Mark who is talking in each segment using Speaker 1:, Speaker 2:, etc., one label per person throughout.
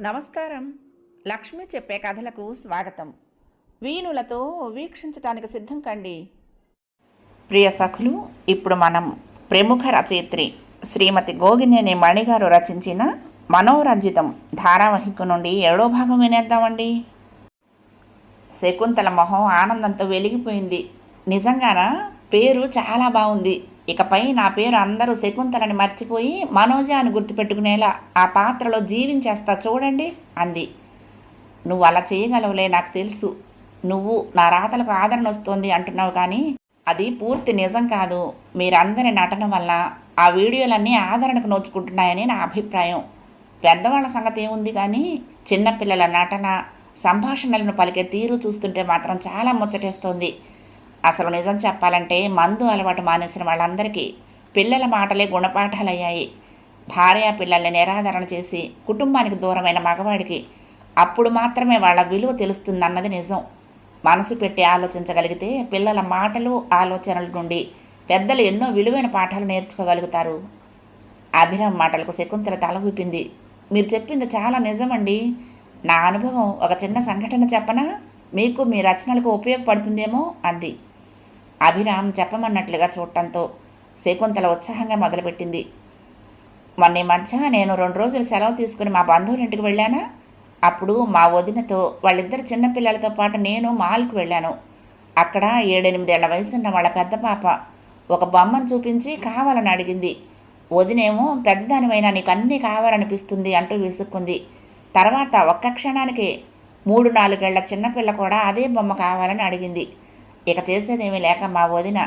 Speaker 1: నమస్కారం. లక్ష్మి చెప్పే కథలకు స్వాగతం. వీణులతో వీక్షించటానికి సిద్ధం కండి. ప్రియ సఖులు ఇప్పుడు మనం ప్రముఖ రచయిత్రి శ్రీమతి గోగినేని మణిగారు రచించిన మనోరంజితం ధారావాహిక నుండి ఏడో భాగం వినేద్దామండి. శకుంతల మొహం ఆనందంతో వెలిగిపోయింది. నిజంగానా? పేరు చాలా బాగుంది. ఇకపై నా పేరు అందరూ శకుంతలని మర్చిపోయి మనోజ అని గుర్తుపెట్టుకునేలా ఆ పాత్రలో జీవించేస్తా చూడండి అంది. నువ్వు అలా చేయగలవులే నాకు తెలుసు. నువ్వు నా రాతలకు ఆదరణ వస్తోంది అంటున్నావు కానీ అది పూర్తి నిజం కాదు. మీరందరి నటన వల్ల ఆ వీడియోలన్నీ ఆదరణకు నోచుకుంటున్నాయని నా అభిప్రాయం. పెద్దవాళ్ళ సంగతి ఏముంది కానీ చిన్నపిల్లల నటన సంభాషణలను పలికే తీరు చూస్తుంటే మాత్రం చాలా ముచ్చటేస్తోంది. అసలు నిజం చెప్పాలంటే మందు అలవాటు మానేసిన వాళ్ళందరికీ పిల్లల మాటలే గుణపాఠాలయ్యాయి. భార్య పిల్లల్ని నిరాదరణ చేసి కుటుంబానికి దూరమైన మగవాడికి అప్పుడు మాత్రమే వాళ్ళ విలువ తెలుస్తుందన్నది నిజం. మనసు పెట్టి ఆలోచించగలిగితే పిల్లల మాటలు ఆలోచనల నుండి పెద్దలు ఎన్నో విలువైన పాఠాలు నేర్చుకోగలుగుతారు. అభిరామ్ మాటలకు శకుంతల తల ఊపింది. మీరు చెప్పింది చాలా నిజమండి. నా అనుభవం ఒక చిన్న సంఘటన చెప్పనా? మీకు మీ రచనలకు ఉపయోగపడుతుందేమో? అంది. అభిరామ్ చెప్పమన్నట్లుగా చూడటంతో శకుంతల ఉత్సాహంగా మొదలుపెట్టింది. మొన్న ఈ మధ్య నేను రెండు రోజులు సెలవు తీసుకుని మా బంధువుల ఇంటికి వెళ్ళానా? అప్పుడు మా వదినతో వాళ్ళిద్దరు చిన్నపిల్లలతో పాటు నేను మాల్కు వెళ్ళాను. అక్కడ ఏడెనిమిదేళ్ళ వయసున్న వాళ్ళ పెద్ద పాప ఒక బొమ్మను చూపించి కావాలని అడిగింది. వదినేమో పెద్దదానివైనా నీకు అన్నీ కావాలనిపిస్తుంది అంటూ విసుక్కుంది. తర్వాత ఒక్క క్షణానికి మూడు నాలుగేళ్ళ చిన్నపిల్ల కూడా అదే బొమ్మ కావాలని అడిగింది. ఇక చేసేదేమీ లేక మా వదిన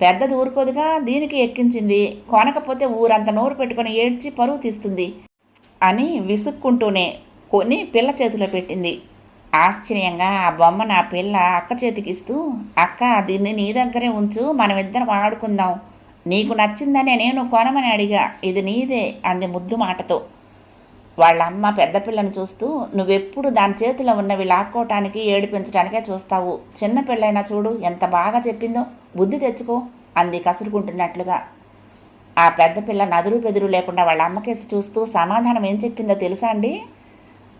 Speaker 1: పెద్దది ఊరుకోదుగా దీనికి ఎక్కించింది. కొనకపోతే ఊరంత నోరు పెట్టుకొని ఏడ్చి పరువు తీస్తుంది అని విసుక్కుంటూనే కొని పిల్ల చేతిలో పెట్టింది. ఆశ్చర్యంగా ఆ బొమ్మ నా పిల్ల అక్క చేతికిస్తూ అక్క దీన్ని నీ దగ్గరే ఉంచు మనమిద్దరం ఆడుకుందాం. నీకు నచ్చిందనే నేను కొనమని అడిగా. ఇది నీదే అంది ముద్దు మాటతో. వాళ్ళమ్మ పెద్ద పిల్లని చూస్తూ నువ్వెప్పుడు దాని చేతిలో ఉన్నవి లాక్కోవటానికి ఏడిపించడానికే చూస్తావు. చిన్న పిల్లైనా చూడు ఎంత బాగా చెప్పిందో. బుద్ధి తెచ్చుకో అంది కసురుకుంటున్నట్లుగా. ఆ పెద్ద పిల్ల నదురు బెదురు లేకుండా వాళ్ళ అమ్మకేసి చూస్తూ సమాధానం ఏం చెప్పిందో తెలుసా అండి?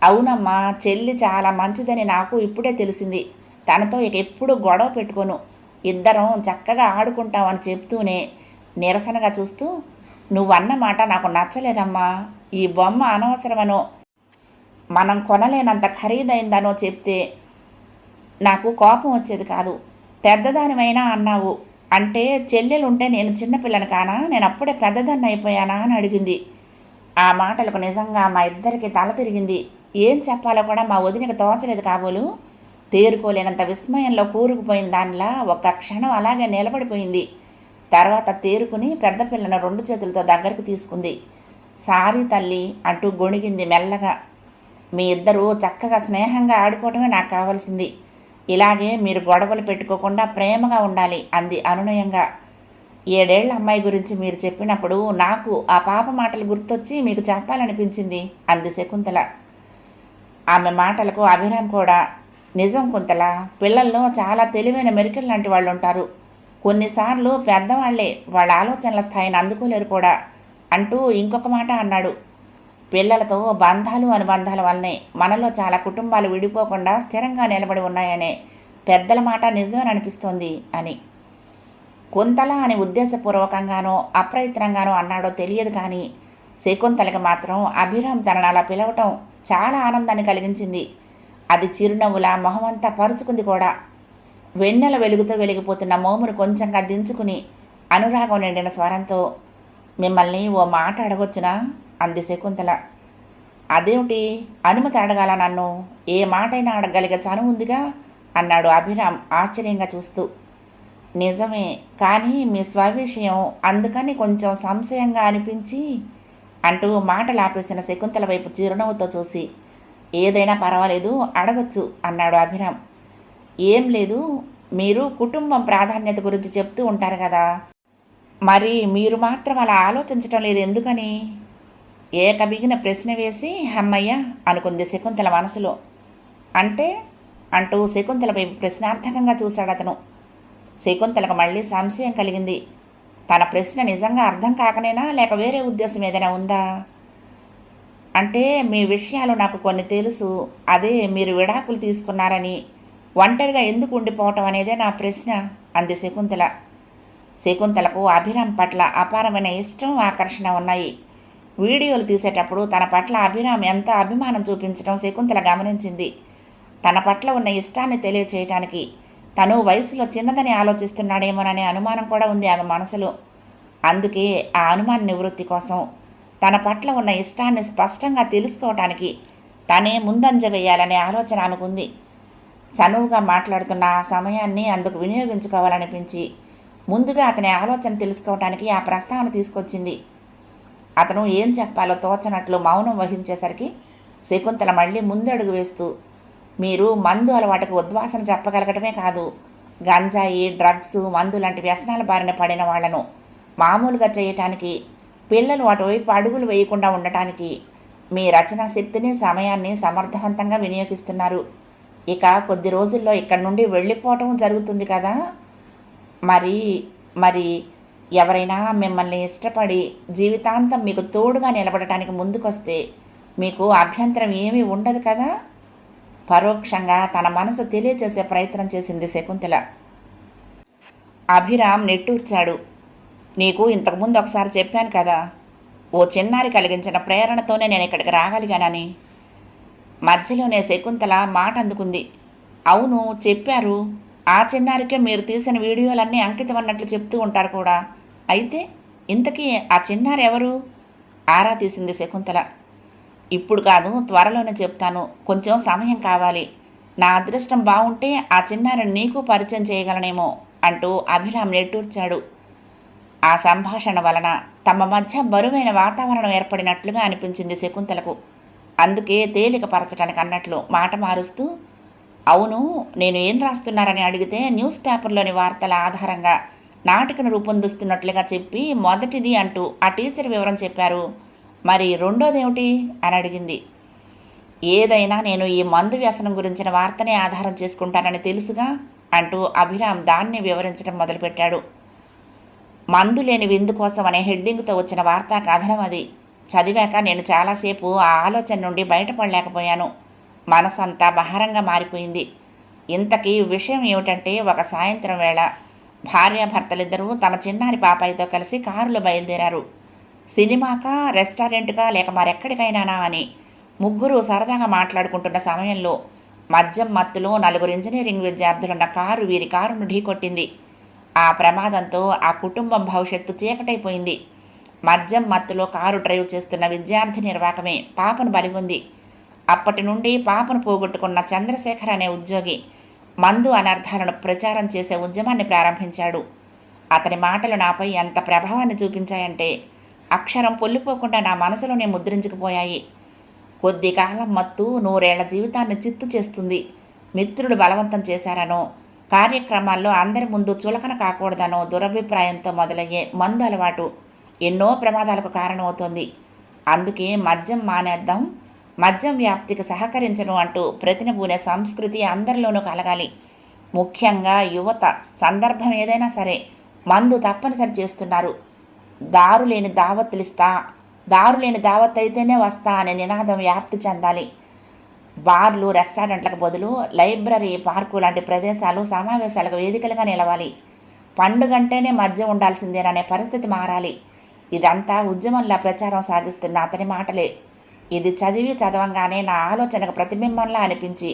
Speaker 1: అవునమ్మా చెల్లి చాలా మంచిదని నాకు ఇప్పుడే తెలిసింది. తనతో ఇక ఎప్పుడు గొడవ పెట్టుకోను. ఇద్దరం చక్కగా ఆడుకుంటామని చెప్తూనే నిరసనగా చూస్తూ నువ్వన్న మాట నాకు నచ్చలేదమ్మా. ఈ బొమ్మ అనవసరమనో మనం కొనలేనంత ఖరీదైందనో చెప్తే నాకు కోపం వచ్చేది కాదు. పెద్దదానిమైనా అన్నావు అంటే చెల్లెలుంటే నేను చిన్నపిల్లని కానా? నేను అప్పుడే పెద్దదాన్ని అయిపోయానా అని అడిగింది. ఆ మాటలకు నిజంగా మా ఇద్దరికి తల తిరిగింది. ఏం చెప్పాలో కూడా మా వదినకి తోచలేదు కాబోలు. తేరుకోలేనంత విస్మయంలో కూరుకుపోయిన దానిలా ఒక్క క్షణం అలాగే నిలబడిపోయింది. తర్వాత తేరుకుని పెద్ద పిల్లను రెండు చేతులతో దగ్గరకు తీసుకుంది. సారీ తల్లి అంటూ గొణిగింది మెల్లగా. మీ ఇద్దరూ చక్కగా స్నేహంగా ఆడుకోవటమే నాకు కావాల్సింది. ఇలాగే మీరు గొడవలు పెట్టుకోకుండా ప్రేమగా ఉండాలి అంది అనునయంగా. ఏడేళ్ళ అమ్మాయి గురించి మీరు చెప్పినప్పుడు నాకు ఆ పాప మాటలు గుర్తొచ్చి మీకు చెప్పాలనిపించింది అంది శకుంతల. ఆమె మాటలకు అభిరామ్ కూడా నిజం కుంతల పిల్లల్లో చాలా తెలివైన మెరికల్ లాంటి వాళ్ళు ఉంటారు కొన్నిసార్లు పెద్దవాళ్ళే వాళ్ళ ఆలోచనల స్థాయిని అందుకోలేరు కూడా. అంటూ ఇంకొక మాట అన్నాడు. పిల్లలతో బంధాలు అనుబంధాల వల్లనే మనలో చాలా కుటుంబాలు విడిపోకుండా స్థిరంగా నిలబడి ఉన్నాయనే పెద్దల మాట నిజమని అనిపిస్తోంది అని. కుంతల అని ఉద్దేశపూర్వకంగానో అప్రయత్నంగానో అన్నాడో తెలియదు కానీ శకుంతలకి మాత్రం అభిరామ్ తనను అలా పిలవటం చాలా ఆనందాన్ని కలిగించింది. అది చిరునవ్వులా మొహమంతా పరుచుకుంది కూడా. వెన్నెల వెలుగుతో వెలిగిపోతున్న మోమును కొంచెంగా దించుకుని అనురాగం నిండిన స్వరంతో మిమ్మల్ని ఓ మాట అడగొచ్చునా అంది శకుంతల అదేమిటి? అనుమతి అడగాల నన్ను? ఏ మాటైనా అడగలిగే చను ఉందిగా? అన్నాడు అభిరామ్ ఆశ్చర్యంగా చూస్తూ. నిజమే కానీ మీ స్వవిషయం అందుకని కొంచెం సంశయంగా అనిపించి అంటూ మాటలు ఆపేసిన శకుంతల వైపు చిరునవ్వుతో చూసి ఏదైనా పర్వాలేదు అడగొచ్చు అన్నాడు అభిరామ్. ఏం లేదు మీరు కుటుంబం ప్రాధాన్యత గురించి చెప్తూ ఉంటారు కదా మరి మీరు మాత్రం అలా ఆలోచించటం లేదు. ఎందుకని? ఏకబిగిన ప్రశ్న వేసి అమ్మయ్య అనుకుంది శకుంతల మనసులో. అంటే అంటూ శకుంతల ప్రశ్నార్థకంగా చూశాడు అతను. శకుంతలకు మళ్ళీ సంశయం కలిగింది. తన ప్రశ్న నిజంగా అర్థం కాకనేనా లేక వేరే ఉద్దేశం ఏదైనా ఉందా? అంటే మీ విషయాలు నాకు కొన్ని తెలుసు. అదే మీరు విడాకులు తీసుకున్నారని. ఒంటరిగా ఎందుకు ఉండిపోవటం అనేదే నా ప్రశ్న అంది శకుంతల. శకుంతలకు అభిరామ్ పట్ల అపారమైన ఇష్టం ఆకర్షణ ఉన్నాయి. వీడియోలు తీసేటప్పుడు తన పట్ల అభిరామ్ ఎంత అభిమానం చూపించడం శకుంతల గమనించింది. తన పట్ల ఉన్న ఇష్టాన్ని తెలియచేయటానికి తను వయసులో చిన్నదని ఆలోచిస్తున్నాడేమోననే అనుమానం కూడా ఉంది ఆమె మనసులో. అందుకే ఆ అనుమాన నివృత్తి కోసం తన పట్ల ఉన్న ఇష్టాన్ని స్పష్టంగా తెలుసుకోవటానికి తనే ముందంజ వేయాలనే ఆలోచన ఆమెకుంది. చనువుగా మాట్లాడుతున్న ఆ సమయాన్ని అందుకు వినియోగించుకోవాలనిపించి ముందుగా అతని ఆలోచన తెలుసుకోవటానికి ఆ ప్రస్తావన తీసుకొచ్చింది. అతను ఏం చెప్పాలో తోచనట్లు మౌనం వహించేసరికి శకుంతల మళ్ళీ ముందడుగు వేస్తూ మీరు మందు అలవాటుకు ఉద్వాసన చెప్పగలగటమే కాదు గంజాయి డ్రగ్స్ మందు లాంటి వ్యసనాల బారిన పడిన వాళ్ళను మామూలుగా చేయటానికి పిల్లలు అటువైపు అడుగులు వేయకుండా ఉండటానికి మీ రచనా శక్తిని సమయాన్ని సమర్థవంతంగా వినియోగిస్తున్నారు. ఇక కొద్ది రోజుల్లో ఇక్కడి నుండి వెళ్ళిపోవటం జరుగుతుంది కదా? మరి మరి ఎవరైనా మిమ్మల్ని ఇష్టపడి జీవితాంతం మీకు తోడుగా నిలబడటానికి ముందుకొస్తే మీకు అభ్యంతరం ఏమీ ఉండదు కదా? పరోక్షంగా తన మనసు తెలియచేసే ప్రయత్నం చేసింది శకుంతల. అభిరామ్ నెట్టూర్చాడు. నీకు ఇంతకుముందు ఒకసారి చెప్పాను కదా ఓ చిన్నారి కలిగించిన ప్రేరణతోనే నేను ఇక్కడికి రాగలిగానని మధ్యలోనే శకుంతల మాట అందుకుంది అవును చెప్పారు. ఆ చిన్నారికే మీరు తీసిన వీడియోలన్నీ అంకితం అన్నట్లు చెప్తూ ఉంటారు కూడా. అయితే ఇంతకీ ఆ చిన్నారి ఎవరు? ఆరా తీసింది శకుంతల. ఇప్పుడు కాదు త్వరలోనే చెప్తాను. కొంచెం సమయం కావాలి. నా అదృష్టం బాగుంటే ఆ చిన్నారిని నీకు పరిచయం చేయగలనేమో అంటూ అభిరామ్ నెట్టూర్చాడు. ఆ సంభాషణ వలన తమ మధ్య బరువైన వాతావరణం ఏర్పడినట్లుగా అనిపించింది శకుంతలకు. అందుకే తేలికపరచడానికి అన్నట్లు మాట మారుస్తూ అవును నేను ఏం రాస్తున్నారని అడిగితే న్యూస్ పేపర్లోని వార్తల ఆధారంగా నాటికను రూపొందిస్తున్నట్లుగా చెప్పి మొదటిది అంటూ ఆ టీచర్ వివరం చెప్పారు. మరి రెండోదేమిటి అని అడిగింది. ఏదైనా నేను ఈ మందు వ్యసనం గురించిన వార్తనే ఆధారం చేసుకుంటానని తెలుసుగా అంటూ అభిరామ్ దాన్ని వివరించడం మొదలుపెట్టాడు. మందు లేని విందు కోసం అనే హెడ్డింగ్తో వచ్చిన వార్తా కథనం అది. చదివాక నేను చాలాసేపు ఆ ఆలోచన నుండి బయటపడలేకపోయాను. మనసంతా బహారంగా మారిపోయింది. ఇంతకీ విషయం ఏమిటంటే ఒక సాయంత్రం వేళ భార్యాభర్తలిద్దరూ తమ చిన్నారి పాపాయితో కలిసి కారులో బయలుదేరారు. సినిమాకా రెస్టారెంట్కా లేక మరెక్కడికైనానా అని ముగ్గురు సరదాగా మాట్లాడుకుంటున్న సమయంలో మద్యం మత్తులో నలుగురు ఇంజనీరింగ్ విద్యార్థులున్న కారు వీరి కారును ఢీకొట్టింది. ఆ ప్రమాదంతో ఆ కుటుంబం భవిష్యత్తు చీకటైపోయింది. మద్యం మత్తులో కారు డ్రైవ్ చేస్తున్న విద్యార్థి నిర్వాకమే పాపను బలిగొంది. అప్పటి నుండి పాపను పోగొట్టుకున్న చంద్రశేఖర్ అనే ఉద్యోగి మందు అనర్థాలను ప్రచారం చేసే ఉద్యమాన్ని ప్రారంభించాడు. అతని మాటలు నాపై ఎంత ప్రభావాన్ని చూపించాయంటే అక్షరం పొల్లిపోకుండా నా మనసులోనే ముద్రించుకుపోయాయి. కొద్ది కాలం మత్తు నూరేళ్ళ జీవితాన్ని చిత్తు చేస్తుంది. మిత్రుడు బలవంతం చేశారనో కార్యక్రమాల్లో అందరి ముందు చులకన కాకూడదనో దురభిప్రాయంతో మొదలయ్యే మందు అలవాటు ఎన్నో ప్రమాదాలకు కారణమవుతోంది. అందుకే మద్యం మానేద్దాం మద్యం వ్యాప్తికి సహకరించను అంటూ ప్రతినబూనే సంస్కృతి అందరిలోనూ కలగాలి. ముఖ్యంగా యువత సందర్భం ఏదైనా సరే మందు తప్పనిసరి చేస్తున్నారు. దారు లేని దావత్తులు ఇస్తా దారు లేని దావత్ అయితేనే వస్తా అనే నినాదం వ్యాప్తి చెందాలి. బార్లు రెస్టారెంట్లకు బదులు లైబ్రరీ పార్కు లాంటి ప్రదేశాలు సమావేశాలకు వేదికలుగా నిలవాలి. పండుగంటేనే మధ్య ఉండాల్సిందేననే పరిస్థితి మారాలి. ఇదంతా ఉద్యమంలా ప్రచారం సాగిస్తున్న అతని మాటలే. ఇది చదివి చదవంగానే నా ఆలోచనకు ప్రతిబింబంలా అనిపించి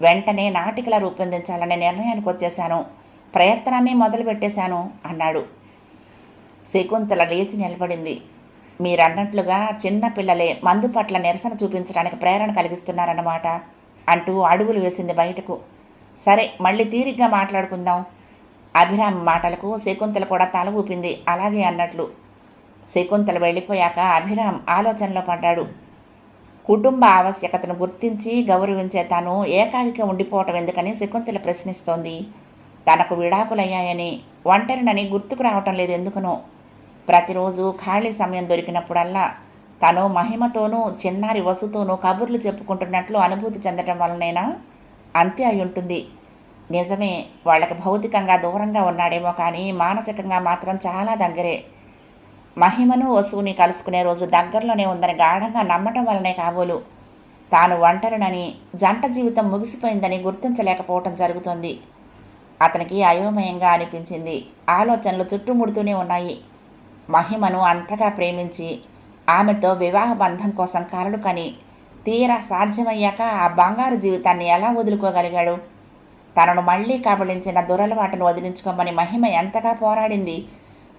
Speaker 1: వెంటనే నాటికల రూపొందించాలనే నిర్ణయానికి వచ్చేశాను. ప్రయత్నాన్ని మొదలుపెట్టేశాను అన్నాడు. శకుంతల లేచి నిలబడింది. మీరన్నట్లుగా చిన్న పిల్లలే మందు పట్ల నిరసన చూపించడానికి ప్రేరణ కలిగిస్తున్నారన్నమాట అంటూ అడుగులు వేసింది బయటకు. సరే మళ్ళీ తీరిగ్గా మాట్లాడుకుందాం. అభిరామ్ మాటలకు శకుంతల కూడా తల ఊపింది. అలాగే అన్నట్లు. శకుంతల వెళ్ళిపోయాక అభిరామ్ ఆలోచనలో పడ్డాడు. కుటుంబ ఆవశ్యకతను గుర్తించి గౌరవించే తాను ఏకాకిగా ఉండిపోవటం ఎందుకని శకుంతల ప్రశ్నిస్తోంది. తనకు విడాకులయ్యాయని ఒంటరినని గుర్తుకు రావటం లేదు ఎందుకనో. ప్రతిరోజు ఖాళీ సమయం దొరికినప్పుడల్లా తను మహిమతోనూ చిన్నారి వసుతోనూ కబుర్లు చెప్పుకుంటున్నట్లు అనుభూతి చెందటం వలనైనా? అంతే అయి ఉంటుంది. నిజమే వాళ్ళకి భౌతికంగా దూరంగా ఉన్నాడేమో కానీ మానసికంగా మాత్రం చాలా దగ్గరే. మహిమను వసువుని కలుసుకునే రోజు దగ్గరలోనే ఉందని గాఢంగా నమ్మటం వలనే కాబోలు. తాను ఒంటరినని జంట జీవితం ముగిసిపోయిందని గుర్తించలేకపోవటం జరుగుతోంది. అతనికి అయోమయంగా అనిపించింది. ఆలోచనలు చుట్టుముడుతూనే ఉన్నాయి. మహిమను అంతగా ప్రేమించి ఆమెతో వివాహ బంధం కోసం కలలు కని తీరా సాధ్యమయ్యాక ఆ బంగారు జీవితాన్ని ఎలా వదులుకోగలిగాడు? తనను మళ్ళీ కబళించిన దురలవాటును వదిలించుకోమని మహిమ ఎంతగా పోరాడింది?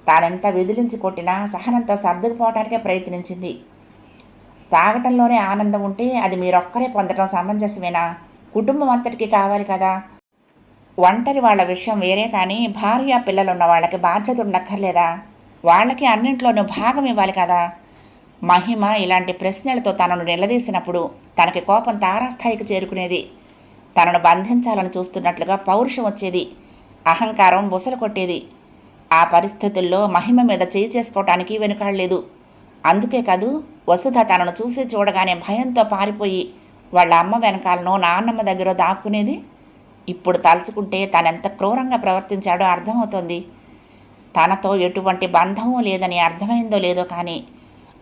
Speaker 1: తానెంత విదిలించి కొట్టినా సహనంతో సర్దుకుపోవటానికే ప్రయత్నించింది. తాగటంలోనే ఆనందం ఉంటే అది మీరొక్కరే పొందడం సమంజసమేనా? కుటుంబం అంతటికి కావాలి కదా. ఒంటరి వాళ్ళ విషయం వేరే కానీ భార్య పిల్లలున్న వాళ్ళకి బాధ్యత ఉండక్కర్లేదా? వాళ్ళకి అన్నింట్లోనూ భాగం ఇవ్వాలి కదా. మహిమ ఇలాంటి ప్రశ్నలతో తనను నిలదీసినప్పుడు తనకి కోపం తారాస్థాయికి చేరుకునేది. తనను బంధించాలని చూస్తున్నట్లుగా పౌరుషం వచ్చేది. అహంకారం బుసలు కొట్టేది. ఆ పరిస్థితుల్లో మహిమ మీద చేయి చేసుకోవటానికి వెనుకాడలేదు. అందుకే కాదు వసుధ తనను చూసి చూడగానే భయంతో పారిపోయి వాళ్ళ అమ్మ వెనకాలనో నాన్నమ్మ దగ్గర దాక్కునేది? ఇప్పుడు తలుచుకుంటే తనెంత క్రూరంగా ప్రవర్తించాడో అర్థమవుతోంది. తనతో ఎటువంటి బంధమూ లేదని అర్థమైందో లేదో కానీ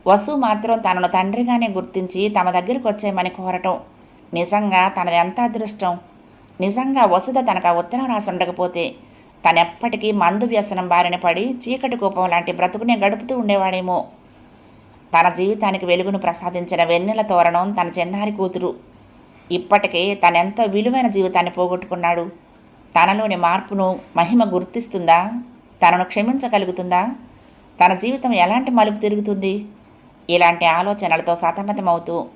Speaker 1: వసు మాత్రం తనను తండ్రిగానే గుర్తించి తమ దగ్గరికి వచ్చేయమని కోరటం నిజంగా తనది ఎంత అదృష్టం. నిజంగా వసుధ తనకు ఆ ఉత్తరం రాసి ఉండకపోతే తనెప్పటికీ మందు వ్యసనం బారిన పడి చీకటి కూపం లాంటి బ్రతుకునే గడుపుతూ ఉండేవాడేమో. తన జీవితానికి వెలుగును ప్రసాదించిన వెన్నెల తోరణం తన చిన్నారి కూతురు. ఇప్పటికే తనెంతో విలువైన జీవితాన్ని పోగొట్టుకున్నాడు. తనలోని మార్పును మహిమ గుర్తిస్తుందా? తనను క్షమించగలుగుతుందా? తన జీవితం ఎలాంటి మలుపు తిరుగుతుంది? ఇలాంటి ఆలోచనలతో సతమతమవుతూ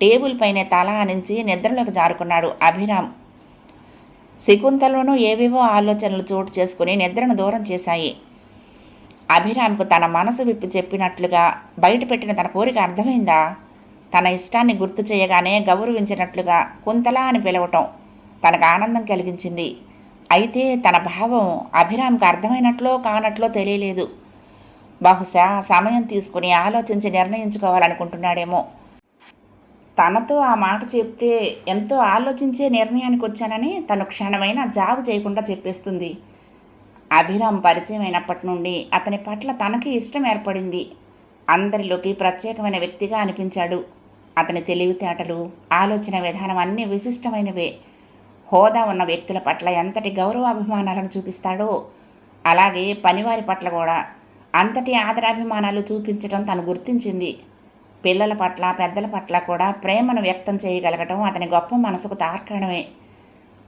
Speaker 1: టేబుల్ పైనే తల ఆనించి నిద్రలోకి జారుకున్నాడు అభిరామ్. శకుంతలోనూ ఏవేవో ఆలోచనలు చోటు చేసుకుని నిద్రను దూరం చేశాయి. అభిరామ్కు తన మనసు విప్పి చెప్పినట్లుగా బయటపెట్టిన తన కోరిక అర్థమైందా? తన ఇష్టాన్ని గుర్తు చేయగానే గౌరవించినట్లుగా కుంతలా అని పిలవటం తనకు ఆనందం కలిగించింది. అయితే తన భావం అభిరామ్కి అర్థమైనట్లో కానట్లో తెలియలేదు. బహుశా సమయం తీసుకుని ఆలోచించి నిర్ణయించుకోవాలనుకుంటున్నాడేమో. తనతో ఆ మాట చెప్తే ఎంతో ఆలోచించే నిర్ణయానికి వచ్చానని తను క్షణమైన జాబు చేయకుండా చెప్పేస్తుంది. అభిరామ్ పరిచయం అయినప్పటి నుండి అతని పట్ల తనకి ఇష్టం ఏర్పడింది. అందరిలోకి ప్రత్యేకమైన వ్యక్తిగా అనిపించాడు. అతని తెలివితేటలు ఆలోచన విధానం అన్నీ విశిష్టమైనవే. హోదా ఉన్న వ్యక్తుల పట్ల ఎంతటి గౌరవ అభిమానాలను చూపిస్తాడో అలాగే పనివారి పట్ల కూడా. అంతటి ఆదరాభిమానాలు చూపించడం తను గుర్తించింది. పిల్లల పట్ల పెద్దల పట్ల కూడా ప్రేమను వ్యక్తం చేయగలగటం అతని గొప్ప మనసుకు తార్కాణమే.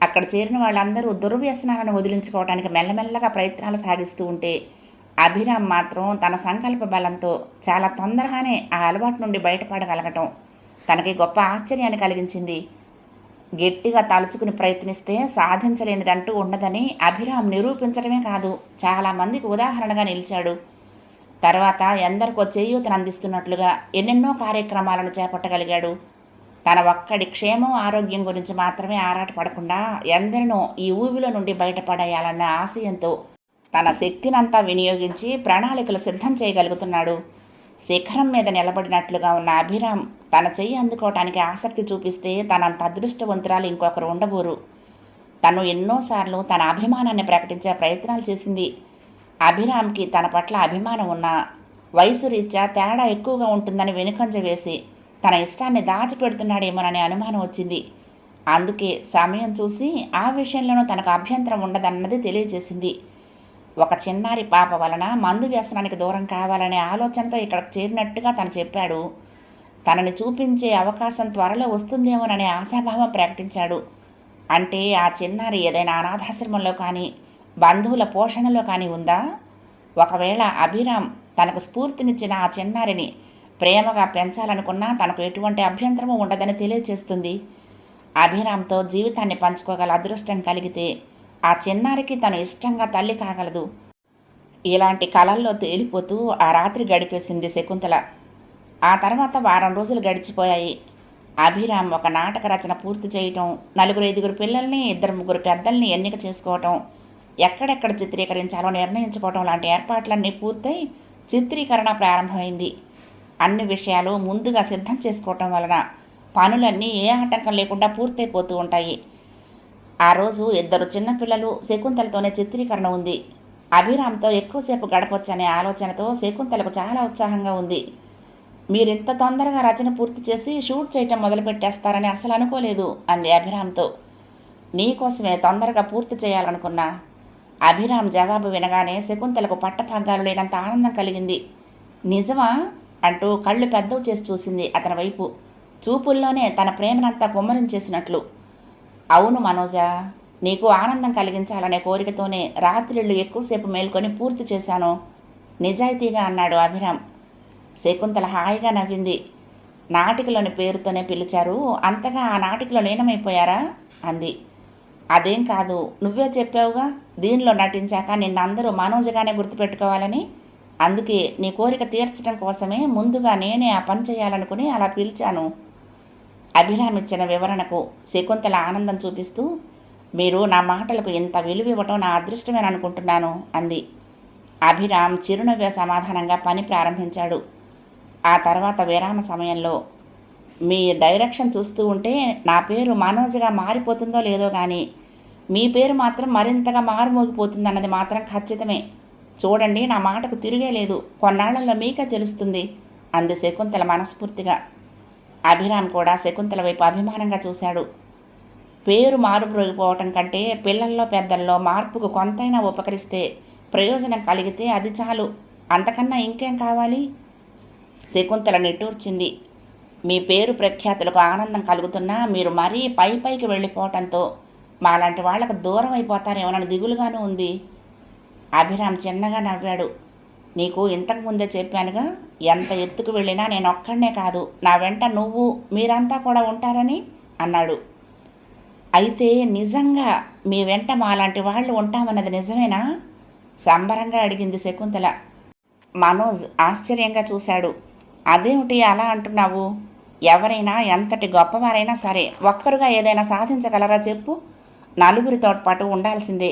Speaker 1: అక్కడ చేరిన వాళ్ళందరూ దుర్వ్యసనాలను వదిలించుకోవడానికి మెల్లమెల్లగా ప్రయత్నాలు సాగిస్తూ ఉంటే అభిరామ్ మాత్రం తన సంకల్ప బలంతో చాలా తొందరగానే ఆ అలవాటు నుండి బయటపడగలగటం తనకి గొప్ప ఆశ్చర్యాన్ని కలిగించింది. గట్టిగా తలుచుకుని ప్రయత్నిస్తే సాధించలేనిదంటూ ఉండదని అభిరామ్ నిరూపించడమే కాదు చాలామందికి ఉదాహరణగా నిలిచాడు. తర్వాత ఎందరికో చేయూతను అందిస్తున్నట్లుగా ఎన్నెన్నో కార్యక్రమాలను చేపట్టగలిగాడు. తన ఒక్కడి క్షేమం ఆరోగ్యం గురించి మాత్రమే ఆరాటపడకుండా ఎందరినో ఈ ఊబిలో నుండి బయటపడేయాలన్న ఆశయంతో తన శక్తినంతా వినియోగించి ప్రణాళికలు సిద్ధం చేయగలుగుతున్నాడు. శిఖరం మీద నిలబడినట్లుగా ఉన్న అభిరామ్ తన చెయ్యి అందుకోవటానికి ఆసక్తి చూపిస్తే తనంత అదృష్టవంతురాలు ఇంకొకరు ఉండబోరు. తను ఎన్నోసార్లు తన అభిమానాన్ని ప్రకటించే ప్రయత్నాలు చేసింది. అభిరామ్కి తన పట్ల అభిమానం ఉన్న వయసు రీత్యా తేడా ఎక్కువగా ఉంటుందని వెనుకంజ వేసి తన ఇష్టాన్ని దాచిపెడుతున్నాడేమోననే అనుమానం వచ్చింది. అందుకే సమయం చూసి ఆ విషయంలోనూ తనకు అభ్యంతరం ఉండదన్నది తెలియజేసింది. ఒక చిన్నారి పాప వలన మందు వ్యసనానికి దూరం కావాలనే ఆలోచనతో ఇక్కడికి చేరినట్టుగా తను చెప్పాడు. తనని చూపించే అవకాశం త్వరలో వస్తుందేమోననే ఆశాభావం ప్రకటించాడు. అంటే ఆ చిన్నారి ఏదైనా అనాథాశ్రమంలో కానీ బంధువుల పోషణలో కానీ ఉందా? ఒకవేళ అభిరామ్ తనకు స్ఫూర్తినిచ్చిన ఆ చిన్నారిని ప్రేమగా పెంచాలనుకున్నా తనకు ఎటువంటి అభ్యంతరము ఉండదని తెలియచేస్తుంది. అభిరామ్తో జీవితాన్ని పంచుకోగల అదృష్టం కలిగితే ఆ చిన్నారికి తను ఇష్టంగా తల్లి కాగలదు. ఇలాంటి కలల్లో తేలిపోతూ ఆ రాత్రి గడిపేసింది శకుంతల. ఆ తర్వాత వారం రోజులు గడిచిపోయాయి. అభిరామ్ ఒక నాటక రచన పూర్తి చేయటం నలుగురు ఐదుగురు పిల్లల్ని ఇద్దరు ముగ్గురు పెద్దల్ని ఎన్నిక చేసుకోవటం ఎక్కడెక్కడ చిత్రీకరించాలో నిర్ణయించుకోవటం లాంటి ఏర్పాట్లన్నీ పూర్తయి చిత్రీకరణ ప్రారంభమైంది. అన్ని విషయాలు ముందుగా సిద్ధం చేసుకోవటం వలన పనులన్నీ ఏ ఆటంకం లేకుండా పూర్తయిపోతూ ఉంటాయి. ఆ రోజు ఇద్దరు చిన్నపిల్లలు శకుంతలతోనే చిత్రీకరణ ఉంది. అభిరామ్తో ఎక్కువసేపు గడపొచ్చనే ఆలోచనతో శకుంతలకు చాలా ఉత్సాహంగా ఉంది. మీరు ఇంత తొందరగా రచన పూర్తి చేసి షూట్ చేయటం మొదలుపెట్టేస్తారని అసలు అనుకోలేదు అంది అభిరామ్తో. నీకోసమే తొందరగా పూర్తి చేయాలనుకున్నా అభిరామ్ జవాబు వినగానే శకుంతలకు పట్టపగ్గాలు లేనంత ఆనందం కలిగింది. నిజమా? అంటూ కళ్ళు పెద్దవి చేసి చూసింది అతని వైపు. చూపుల్లోనే తన ప్రేమనంతా కుమ్మరించేసినట్లు అవును మనోజ నీకు ఆనందం కలిగించాలనే కోరికతోనే రాత్రిళ్ళు ఎక్కువసేపు మేల్కొని పూర్తి చేశాను. నిజాయితీగా అన్నాడు అభిరామ్. శకుంతల హాయిగా నవ్వింది. నాటికలోని పేరుతోనే పిలిచారు. అంతగా ఆ నాటికలో లీనమైపోయారా? అంది. అదేం కాదు నువ్వే చెప్పావుగా దీనిలో నటించాక నిన్న అందరూ మనోజగానే గుర్తుపెట్టుకోవాలని. అందుకే నీ కోరిక తీర్చడం కోసమే ముందుగా నేనే ఆ పని చేయాలనుకుని అలా పిలిచాను. అభిరామ్ ఇచ్చిన వివరణకు శకుంతల ఆనందం చూపిస్తూ మీరు నా మాటలకు ఇంత విలువ ఇవ్వటం నా అదృష్టమేననుకుంటున్నాను అంది. అభిరామ్ చిరునవ్వే సమాధానంగా పని ప్రారంభించాడు. ఆ తర్వాత విరామ సమయంలో మీ డైరెక్షన్ చూస్తూ ఉంటే నా పేరు మనోజ్గా మారిపోతుందో లేదో కానీ మీ పేరు మాత్రం మరింతగా మారుమోగిపోతుందన్నది మాత్రం ఖచ్చితమే. చూడండి నా మాటకు తిరిగే లేదు. కొన్నాళ్ళలో మీకే తెలుస్తుంది. అంది శకుంతల మనస్ఫూర్తిగా. అభిరామ్ కూడా శకుంతల వైపు అభిమానంగా చూశాడు. పేరు మారుమ్రోగిపోవటం కంటే పిల్లల్లో పెద్దల్లో మార్పుకు కొంతైనా ఉపకరిస్తే ప్రయోజనం కలిగితే అది చాలు. అంతకన్నా ఇంకేం కావాలి? శకుంతల నిట్టూర్చింది. మీ పేరు ప్రఖ్యాతులకు ఆనందం కలుగుతున్నా మీరు మరీ పై పైకి వెళ్ళిపోవటంతో మాలాంటి వాళ్ళకు దూరం అయిపోతారేమోనని దిగులుగానూ ఉంది. అభిరామ్ చిన్నగా నవ్వాడు. నీకు ఇంతకుముందే చెప్పానుగా ఎంత ఎత్తుకు వెళ్ళినా నేను ఒక్కడనే కాదు నా వెంట నువ్వు మీరంతా కూడా ఉంటారని అన్నాడు. అయితే నిజంగా మీ వెంట మాలాంటి వాళ్ళు ఉంటామన్నది నిజమేనా? సంబరంగా అడిగింది శకుంతల. మనోజ్ ఆశ్చర్యంగా చూశాడు. అదేమిటి అలా అంటున్నావు? ఎవరైనా ఎంతటి గొప్పవారైనా సరే ఒక్కరుగా ఏదైనా సాధించగలరా చెప్పు? నలుగురితో పాటు ఉండాల్సిందే.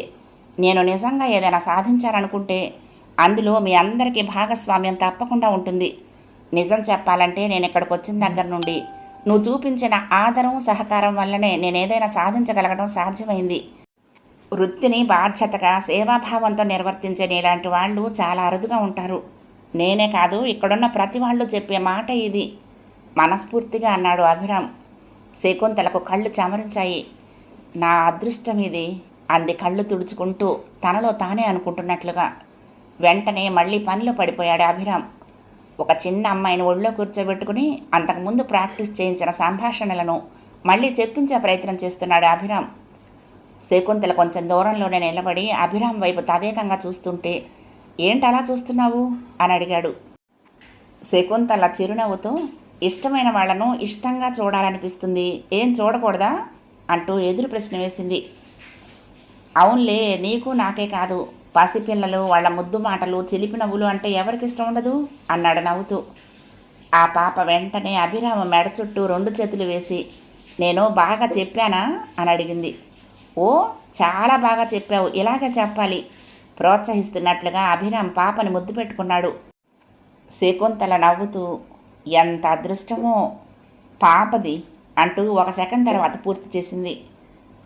Speaker 1: నేను నిజంగా ఏదైనా సాధించాలనుకుంటే అందులో మీ అందరికీ భాగస్వామ్యం తప్పకుండా ఉంటుంది. నిజం చెప్పాలంటే నేను ఇక్కడికి వచ్చిన దగ్గర నుండి నువ్వు చూపించిన ఆదరం సహకారం వల్లనే నేను ఏదైనా సాధించగలగడం సాధ్యమైంది. వృత్తిని బాధ్యతగా సేవాభావంతో నిర్వర్తించే నీలాంటి వాళ్ళు చాలా అరుదుగా ఉంటారు. నేనే కాదు ఇక్కడున్న ప్రతి వాళ్ళు చెప్పే మాట ఇది. మనస్ఫూర్తిగా అన్నాడు అభిరామ్. శకుంతలకు కళ్ళు చమరించాయి. నా అదృష్టం ఇది అంది కళ్ళు తుడుచుకుంటూ తనలో తానే అనుకుంటున్నట్లుగా. వెంటనే మళ్ళీ పనిలో పడిపోయాడు అభిరామ్. ఒక చిన్న అమ్మాయిని ఒళ్ళో కూర్చోబెట్టుకుని అంతకుముందు ప్రాక్టీస్ చేయించిన సంభాషణలను మళ్ళీ చెప్పించే ప్రయత్నం చేస్తున్నాడు అభిరామ్. శకుంతల కొంచెం దూరంలోనే నిలబడి అభిరామ్ వైపు తదేకంగా చూస్తుంటే ఏంటలా చూస్తున్నావు? అని అడిగాడు. శకుంతల చిరునవ్వుతో ఇష్టమైన వాళ్ళను ఇష్టంగా చూడాలనిపిస్తుంది. ఏం చూడకూడదా? అంటూ ఎదురు ప్రశ్న వేసింది. అవునులే నీకు నాకే కాదు. పసిపిల్లలు వాళ్ళ ముద్దు మాటలు చిలిపి నవ్వులు అంటే ఎవరికి ఇష్టం ఉండదు? అన్నాడు నవ్వుతూ. ఆ పాప వెంటనే అభిరామ మెడ చుట్టూ రెండు చేతులు వేసి నేను బాగా చెప్పానా? అని అడిగింది. ఓ చాలా బాగా చెప్పావు. ఇలాగే చెప్పాలి. ప్రోత్సహిస్తున్నట్లుగా అభిరామ్ పాపని ముద్దు పెట్టుకున్నాడు. శకుంతల నవ్వుతూ ఎంత అదృష్టమో పాపది అంటూ ఒక సెకండ్ తర్వాత పూర్తి చేసింది.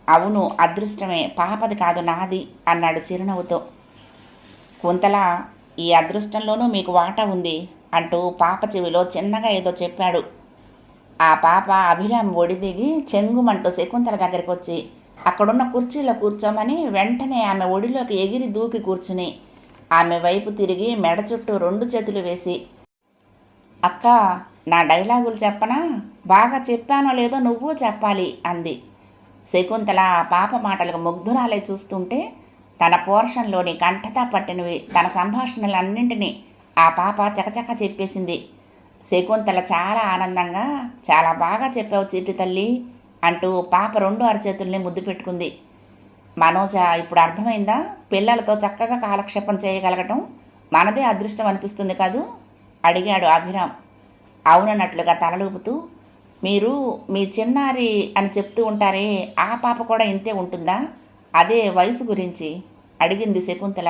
Speaker 1: అవును అదృష్టమే పాపది కాదు నాది అన్నాడు చిరునవ్వుతో. కుంతల ఈ అదృష్టంలోనూ మీకు వాటా ఉంది అంటూ పాప చెవిలో చిన్నగా ఏదో చెప్పాడు. ఆ పాప అభిరామ్ ఒడి దిగి చెంగుమంటూ శకుంతల దగ్గరికి వచ్చి అక్కడున్న కుర్చీలో కూర్చోమని వెంటనే ఆమె ఒడిలోకి ఎగిరి దూకి కూర్చుని ఆమె వైపు తిరిగి మెడ చుట్టూ రెండు చేతులు వేసి అక్క నా డైలాగులు చెప్పనా? బాగా చెప్పానో లేదో నువ్వు చెప్పాలి అంది. శకుంతల ఆ పాప మాటలకు ముగ్ధురాలే చూస్తుంటే తన పోర్షన్లోని కంఠతా పట్టినవి తన సంభాషణలన్నింటినీ ఆ పాప చకచక చెప్పేసింది. శకుంతల చాలా ఆనందంగా చాలా బాగా చెప్పావు చీటి తల్లి అంటూ పాప రెండు అరచేతుల్ని ముద్దు పెట్టుకుంది. మనోజ ఇప్పుడు అర్థమైందా? పిల్లలతో చక్కగా కాలక్షేపం చేయగలగటం మనదే అదృష్టం అనిపిస్తుంది కదూ? అడిగాడు అభిరామ్. అవునన్నట్లుగా తలలూపుతూ మీరు మీ చిన్నారి అని చెప్తూ ఉంటారే ఆ పాప కూడా ఇంతే ఉంటుందా? అదే వయసు గురించి అడిగింది శకుంతల.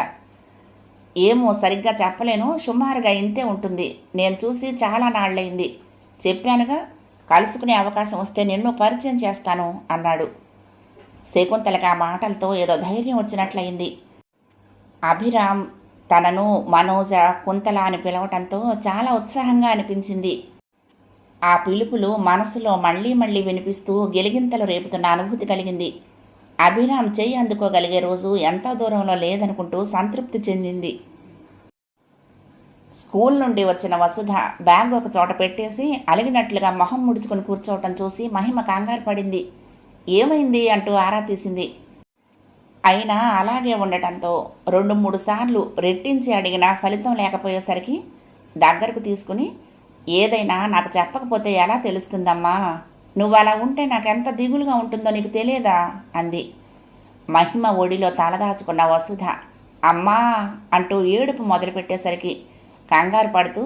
Speaker 1: ఏమో సరిగ్గా చెప్పలేను సుమారుగా ఇంతే ఉంటుంది. నేను చూసి చాలా నాళ్ళయింది. చెప్పానుగా కలుసుకునే అవకాశం వస్తే నిన్ను పరిచయం చేస్తాను అన్నాడు. శకుంతలకు ఆ మాటలతో ఏదో ధైర్యం వచ్చినట్లయింది. అభిరామ్ తనను మనోజ కుంతల అని పిలవటంతో చాలా ఉత్సాహంగా అనిపించింది. ఆ పిలుపులు మనసులో మళ్ళీ మళ్ళీ వినిపిస్తూ గెలిగింతలు రేపుతున్న అనుభూతి కలిగింది. అభిరామ్ చేయి అందుకోగలిగే రోజు ఎంతో దూరంలో లేదనుకుంటూ సంతృప్తి చెందింది. స్కూల్ నుండి వచ్చిన వసుధ బ్యాగ్ ఒక చోట పెట్టేసి అలిగినట్లుగా మొహం ముడుచుకొని కూర్చోవటం చూసి మహిమ కంగారు పడింది. ఏమైంది అంటూ ఆరా తీసింది. అయినా అలాగే ఉండటంతో రెండు మూడు సార్లు రెట్టించి అడిగినా ఫలితం లేకపోయేసరికి దగ్గరకు తీసుకుని ఏదైనా నాకు చెప్పకపోతే ఎలా తెలుస్తుందమ్మా? నువ్వు అలా ఉంటే నాకెంత దిగులుగా ఉంటుందో నీకు తెలియదా? అంది. మహిమ ఒడిలో తలదాచుకున్న వసుధ అమ్మా అంటూ ఏడుపు మొదలుపెట్టేసరికి కంగారు పడుతూ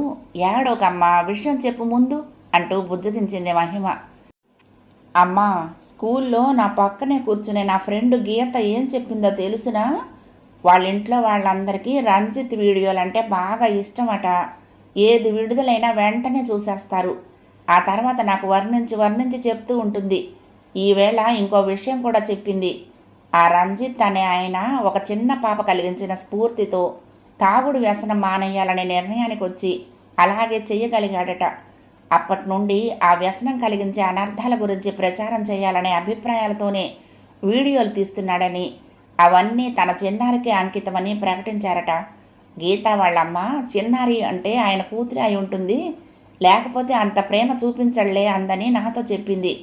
Speaker 1: ఏడోకమ్మా విషయం చెప్పు ముందు అంటూ బుజ్జగించింది మహిమ. అమ్మా స్కూల్లో నా పక్కనే కూర్చునే నా ఫ్రెండ్ గీత ఏం చెప్పిందో తెలుసునా? వాళ్ళ ఇంట్లో వాళ్ళందరికీ రంజిత్ వీడియోలు అంటే బాగా ఇష్టమట. ఏది విడుదలైనా వెంటనే చూసేస్తారు. ఆ తర్వాత నాకు వర్ణించి వర్ణించి చెప్తూ ఉంటుంది. ఈవేళ ఇంకో విషయం కూడా చెప్పింది. ఆ రంజిత్ అనే ఆయన ఒక చిన్న పాప కలిగించిన స్ఫూర్తితో తాగుడు వ్యసనం మానేయాలనే నిర్ణయానికి వచ్చి అలాగే చెయ్యగలిగాడట అప్పటి నుండి ఆ వ్యసనం కలిగించే అనర్థాల గురించి ప్రచారం చేయాలనే అభిప్రాయాలతోనే వీడియోలు తీస్తున్నాడని అవన్నీ తన చిన్నారికి అంకితమని ప్రకటించారట. గీత వాళ్ళమ్మ చిన్నారి అంటే ఆయన కూతురి అయి ఉంటుంది. లేకపోతే అంత ప్రేమ చూపించడలే అందని నాతో చెప్పింది.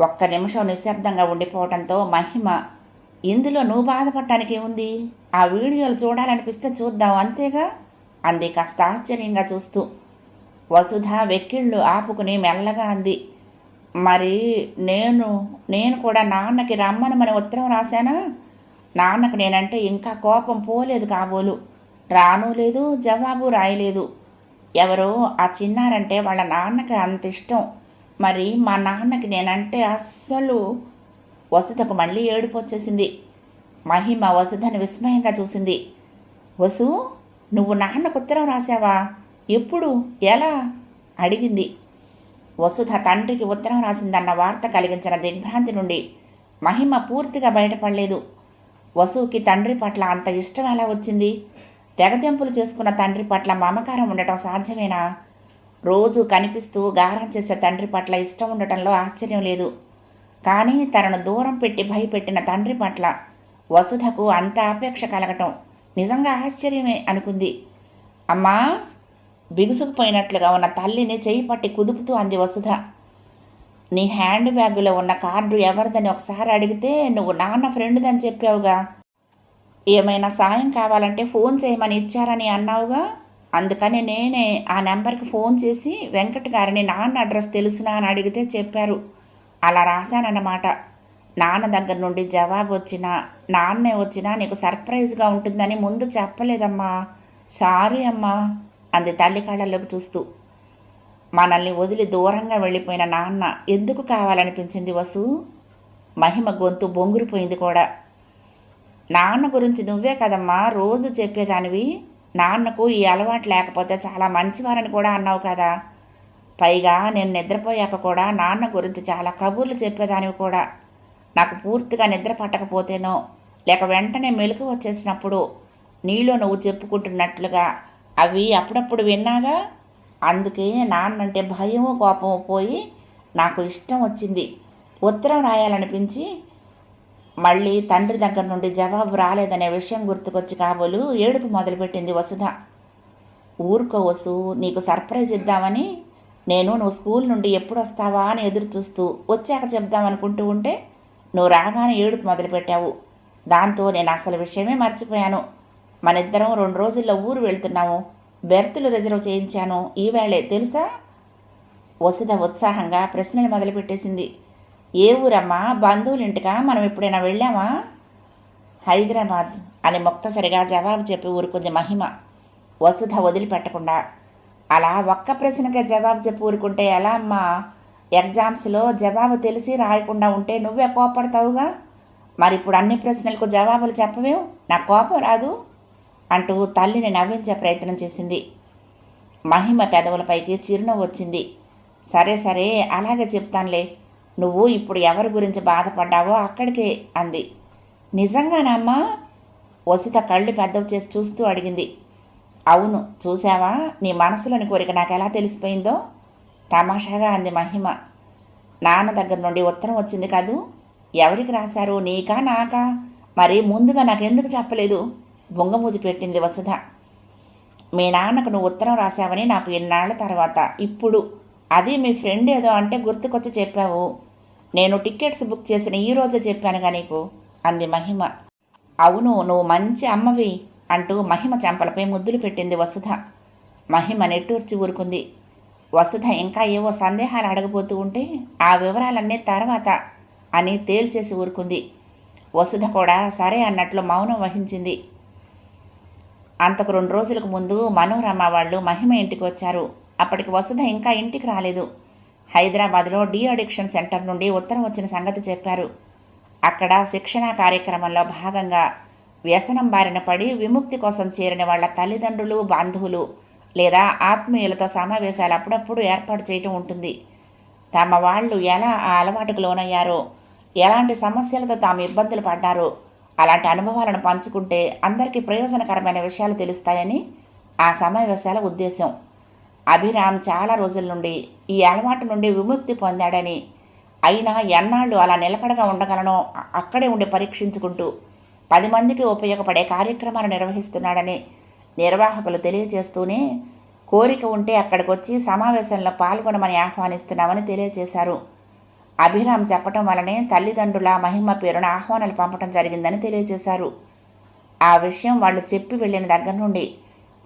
Speaker 1: ఒక్క నిమిషం నిశ్శబ్దంగా ఉండిపోవడంతో మహిమ ఇందులో నువ్వు బాధపడటానికి ఉంది ఆ వీడియోలు చూడాలనిపిస్తే చూద్దాం అంతేగా? అంది కాస్త ఆశ్చర్యంగా చూస్తూ. వసుధ వెక్కిళ్ళు ఆపుకుని మెల్లగా అంది మరి నేను నేను కూడా నాన్నకి రమ్మనమని ఉత్తరం రాశానా? నాన్నకు నేనంటే ఇంకా కోపం పోలేదు కాబోలు. రాను లేదు జవాబు రాయలేదు. ఎవరో ఆ చిన్నారంటే వాళ్ళ నాన్నకి అంత ఇష్టం. మరి మా నాన్నకి నేనంటే అస్సలు వసుధకు మళ్ళీ ఏడుపు వచ్చేసింది. మహిమ వసుధను విస్మయంగా చూసింది. వసు నువ్వు నాన్నకు ఉత్తరం రాశావా? ఎప్పుడు? ఎలా? అడిగింది. వసుధ తండ్రికి ఉత్తరం రాసిందన్న వార్త కలిగించిన దిగ్భ్రాంతి నుండి మహిమ పూర్తిగా బయటపడలేదు. వసుకి తండ్రి పట్ల అంత ఇష్టం ఎలా వచ్చింది? తెగదెంపులు చేసుకున్న తండ్రి పట్ల మమకారం ఉండటం సాధ్యమేనా? రోజు కనిపిస్తూ గారం చేసే తండ్రి పట్ల ఇష్టం ఉండటంలో ఆశ్చర్యం లేదు. కానీ తనను దూరం పెట్టి భయపెట్టిన తండ్రి పట్ల వసుధకు అంత అపేక్ష కలగటం నిజంగా ఆశ్చర్యమే అనుకుంది. అమ్మా! బిగుసుకుపోయినట్లుగా ఉన్న తల్లిని చేయి పట్టి కుదుపుతూ అంది వసుధ. నీ హ్యాండ్ బ్యాగులో ఉన్న కార్డు ఎవరిదని ఒకసారి అడిగితే నువ్వు నాన్న ఫ్రెండ్దని చెప్పావుగా. ఏమైనా సాయం కావాలంటే ఫోన్ చేయమని ఇచ్చారని అన్నావుగా. అందుకని నేనే ఆ నెంబర్కి ఫోన్ చేసి వెంకట్ గారిని నాన్న అడ్రస్ తెలుసునా అని అడిగితే చెప్పారు. అలా రాశానన్నమాట. నాన్న దగ్గర నుండి జవాబు వచ్చినా నాన్నే వచ్చినా నీకు సర్ప్రైజ్గా ఉంటుందని ముందు చెప్పలేదమ్మా. సారీ అమ్మా. అంది తల్లి కాళ్ళలోకి చూస్తూ. మనల్ని వదిలి దూరంగా వెళ్ళిపోయిన నాన్న ఎందుకు కావాలనిపించింది వసు? మహిమ గొంతు బొంగురిపోయింది కూడా. నాన్న గురించి నువ్వే కదమ్మా రోజు చెప్పేదానివి. నాన్నకు ఈ అలవాటు లేకపోతే చాలా మంచివారని కూడా అన్నావు కదా. పైగా నేను నిద్రపోయాక కూడా నాన్న గురించి చాలా కబుర్లు చెప్పేదానివి కూడా. నాకు పూర్తిగా నిద్ర పట్టకపోతేనో లేక వెంటనే మెలకు వచ్చేసినప్పుడు నీలో నువ్వు చెప్పుకుంటున్నట్లుగా అవి అప్పుడప్పుడు విన్నాగా. అందుకే నాన్నంటే భయము కోపము పోయి నాకు ఇష్టం వచ్చింది. ఉత్తరం రాయాలనిపించి మళ్ళీ తండ్రి దగ్గర నుండి జవాబు రాలేదనే విషయం గుర్తుకొచ్చి కాబోలు ఏడుపు మొదలుపెట్టింది వసుధ. ఊరుకో వసు నీకు సర్ప్రైజ్ ఇద్దామని నేను నువ్వు స్కూల్ నుండి ఎప్పుడు వస్తావా అని ఎదురు చూస్తూ వచ్చాక చెప్దామనుకుంటూ ఉంటే నువ్వు రాగానే ఏడుపు మొదలుపెట్టావు. దాంతో నేను అసలు విషయమే మర్చిపోయాను. మనిద్దరం రెండు రోజుల్లో ఊరు వెళ్తున్నాము. బెర్తులు రిజర్వ్ చేయించాను. ఈవేళే తెలుసా? వసుధ ఉత్సాహంగా ప్రశ్నలు మొదలుపెట్టేసింది. ఏ ఊరమ్మా? బంధువులింటికా? మనం ఎప్పుడైనా వెళ్ళామా? హైదరాబాద్ అని మొక్తసరిగా జవాబు చెప్పి ఊరుకుంది మహిమ. వసుధ వదిలిపెట్టకుండా. అలా ఒక్క ప్రశ్నకే జవాబు చెప్పి ఊరుకుంటే ఎలా అమ్మా? ఎగ్జామ్స్లో జవాబు తెలిసి రాయకుండా ఉంటే నువ్వే కోపడతావుగా మరి ఇప్పుడు అన్ని ప్రశ్నలకు జవాబులు చెప్పవేవు? నాకు కోపం రాదు. అంటూ తల్లిని నవ్వించే ప్రయత్నం చేసింది. మహిమ పెదవులపైకి చిరునవ్వు వచ్చింది. సరే సరే అలాగే చెప్తానులే. నువ్వు ఇప్పుడు ఎవరి గురించి బాధపడ్డావో అక్కడికే అంది. నిజంగానమ్మా? వసిత కళ్ళు పెద్దవి చేసి చూస్తూ అడిగింది. అవును చూసావా నీ మనసులోని కోరిక నాకు ఎలా తెలిసిపోయిందో? తమాషాగా అంది మహిమ. నాన్న దగ్గర నుండి ఉత్తరం వచ్చింది కాదు? ఎవరికి రాశారు నీకా నాకా? మరి ముందుగా నాకెందుకు చెప్పలేదు? బొంగమూతి పెట్టింది వసుధ. మీ నాన్నకు నువ్వు ఉత్తరం రాశావని నాకు ఎన్నాళ్ళ తర్వాత. ఇప్పుడు అది మీ ఫ్రెండ్ ఏదో అంటే గుర్తుకొచ్చి చెప్పావు. నేను టికెట్స్ బుక్ చేసిన ఈ రోజే చెప్పానుగా నీకు అంది మహిమ. అవును నువ్వు మంచి అమ్మవి అంటూ మహిమ చెంపలపై ముద్దులు పెట్టింది వసుధ. మహిమ నెట్టూర్చి ఊరుకుంది. వసుధ ఇంకా ఏవో సందేహాలు అడగబోతూ ఉంటే ఆ వివరాలన్నీ తర్వాత అని తేల్చేసి ఊరుకుంది. వసుధ కూడా సరే అన్నట్లు మౌనం వహించింది. అంతకు రెండు రోజులకు ముందు మనోరమ వాళ్ళు మహిమ ఇంటికి వచ్చారు. అప్పటికి వసుధ ఇంకా ఇంటికి రాలేదు. హైదరాబాద్లో డీ అడిక్షన్ సెంటర్ నుండి ఉత్తరం వచ్చిన సంగతి చెప్పారు. అక్కడ శిక్షణా కార్యక్రమంలో భాగంగా వ్యసనం బారిన పడి విముక్తి కోసం చేరిన వాళ్ళ తల్లిదండ్రులు బంధువులు లేదా ఆత్మీయులతో సమావేశాలు అప్పుడప్పుడు ఏర్పాటు చేయటం ఉంటుంది. తమ వాళ్ళు ఎలా ఆ అలవాటుకు లోనయ్యారో ఎలాంటి సమస్యలతో తాము ఇబ్బందులు పడ్డారో అలాంటి అనుభవాలను పంచుకుంటే అందరికీ ప్రయోజనకరమైన విషయాలు తెలుస్తాయని ఆ సమావేశాల ఉద్దేశం. అభిరామ్ చాలా రోజుల నుండి ఈ అలవాటు నుండి విముక్తి పొందాడని అయినా ఎన్నాళ్ళు అలా నిలకడగా ఉండగలనో అక్కడే ఉండి పరీక్షించుకుంటూ పది మందికి ఉపయోగపడే కార్యక్రమాలు నిర్వహిస్తున్నాడని నిర్వాహకులు తెలియజేస్తూనే కోరిక ఉంటే అక్కడికి వచ్చి సమావేశంలో పాల్గొనమని ఆహ్వానిస్తున్నామని తెలియజేశారు. అభిరామ్ చెప్పటం వలనే తల్లిదండ్రుల మహిమ పేరున ఆహ్వానాలు పంపటం జరిగిందని తెలియజేశారు. ఆ విషయం వాళ్ళు చెప్పి వెళ్ళిన దగ్గర నుండి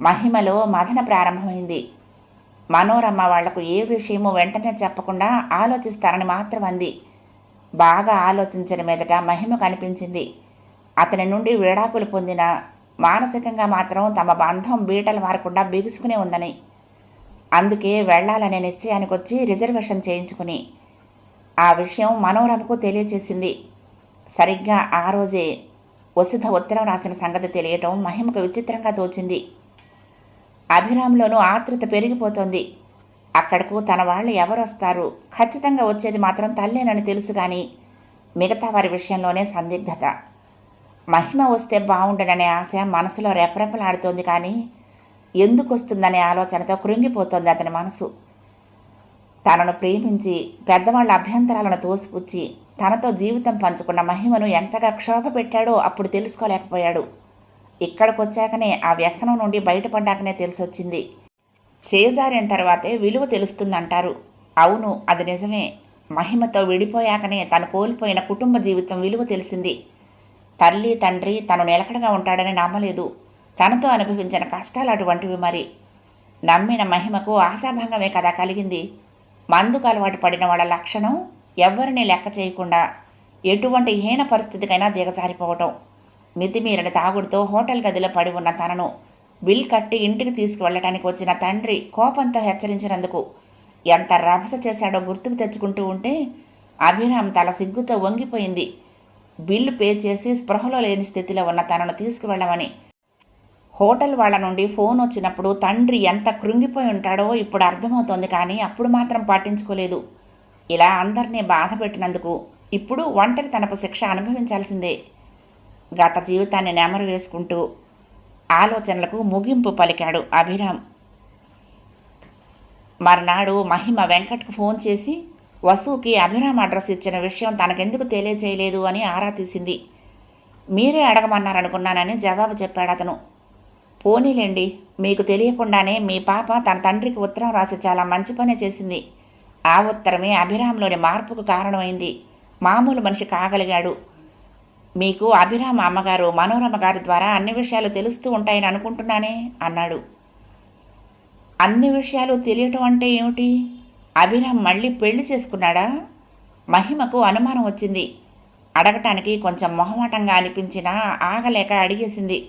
Speaker 1: మహిమలో మదన ప్రారంభమైంది. మనోరమ్మ వాళ్ళకు ఏ విషయమో వెంటనే చెప్పకుండా ఆలోచిస్తారని మాత్రం అంది. బాగా ఆలోచించిన మీదట మహిమ కనిపించింది. అతని నుండి విడాకులు పొందిన మానసికంగా మాత్రం తమ బంధం బీటలు మారకుండా బిగుసుకునే ఉందని. అందుకే వెళ్ళాలనే నిశ్చయానికి వచ్చి రిజర్వేషన్ చేయించుకుని ఆ విషయం మనోరమకు తెలియచేసింది. సరిగ్గా ఆ రోజే వసుధ ఉత్తరం రాసిన సంగతి తెలియటం మహిమకు విచిత్రంగా తోచింది. అభిరామ్లోనూ ఆతృత పెరిగిపోతోంది. అక్కడకు తన వాళ్ళు ఎవరు వస్తారు ఖచ్చితంగా వచ్చేది మాత్రం తల్లేనని తెలుసు కానీ మిగతా వారి విషయంలోనే సందిగ్ధత. మహిమ వస్తే బాగుండననే ఆశ మనసులో రెపరెపలాడుతోంది కానీ ఎందుకు వస్తుందనే ఆలోచనతో కృంగిపోతోంది అతని మనసు. తనను ప్రేమించి పెద్దవాళ్ళ అభ్యంతరాలను తోసిపుచ్చి తనతో జీవితం పంచుకున్న మహిమను ఎంతగా క్షోభ పెట్టాడో అప్పుడు తెలుసుకోలేకపోయాడు. ఇక్కడికొచ్చాకనే ఆ వ్యసనం నుండి బయటపడ్డాకనే తెలిసొచ్చింది. చేజారిన తర్వాతే విలువ తెలుస్తుందంటారు. అవును అది నిజమే. మహిమతో విడిపోయాకనే తను కోల్పోయిన కుటుంబ జీవితం విలువ తెలిసింది. తల్లి తండ్రి తను నిలకడగా ఉంటాడని నమ్మలేదు. తనతో అనుభవించిన కష్టాలు అటువంటివి మరి. నమ్మిన మహిమకు ఆశాభంగమే కదా కలిగింది. మందుకు అలవాటు పడిన వాళ్ళ లక్షణం ఎవరిని లెక్క చేయకుండా ఎటువంటి హీన పరిస్థితికైనా దిగజారిపోవటం. మితిమీరని తాగుడుతో హోటల్ గదిలో పడి ఉన్న తనను బిల్ కట్టి ఇంటికి తీసుకువెళ్ళటానికి వచ్చిన తండ్రి కోపంతో హెచ్చరించినందుకు ఎంత రభస చేశాడో గుర్తుకు తెచ్చుకుంటూ ఉంటే అభిరామ్ తల సిగ్గుతో వంగిపోయింది. బిల్లు పే చేసి స్పృహలో లేని స్థితిలో ఉన్న తనను తీసుకువెళ్ళమని హోటల్ వాళ్ళ నుండి ఫోన్ వచ్చినప్పుడు తండ్రి ఎంత కృంగిపోయి ఉంటాడో ఇప్పుడు అర్థమవుతోంది కానీ అప్పుడు మాత్రం పాటించుకోలేదు. ఇలా అందరినీ బాధ పెట్టినందుకు ఇప్పుడు ఒంటరి తనపు శిక్ష అనుభవించాల్సిందే. గత జీవితాన్ని నెమరు వేసుకుంటూ ఆలోచనలకు ముగింపు పలికాడు అభిరామ్. మర్నాడు మహిమ వెంకట్కు ఫోన్ చేసి వసుకి అభిరామ్ అడ్రస్ ఇచ్చిన విషయం తనకెందుకు తెలియజేయలేదు అని ఆరా తీసింది. మీరే అడగమన్నారనుకున్నానని జవాబు చెప్పాడు అతను పోనీలేండి మీకు తెలియకుండానే మీ పాప తన తండ్రికి ఉత్తరం రాసి చాలా మంచి పనే చేసింది. ఆ ఉత్తరమే అభిరామ్లోని మార్పుకు కారణమైంది. మామూలు మనిషి కాగలిగాడు. మీకు అభిరామ అమ్మగారు మనోరమ గారి ద్వారా అన్ని విషయాలు తెలుస్తూ ఉంటాయని అనుకుంటున్నానే అన్నాడు. అన్ని విషయాలు తెలియటం అంటే ఏమిటి? అభిరామ్ మళ్ళీ పెళ్ళి చేసుకున్నాడా? మహిమకు అనుమానం వచ్చింది. అడగటానికి కొంచెం మొహమాటంగా అనిపించినా ఆగలేక అడిగేసింది.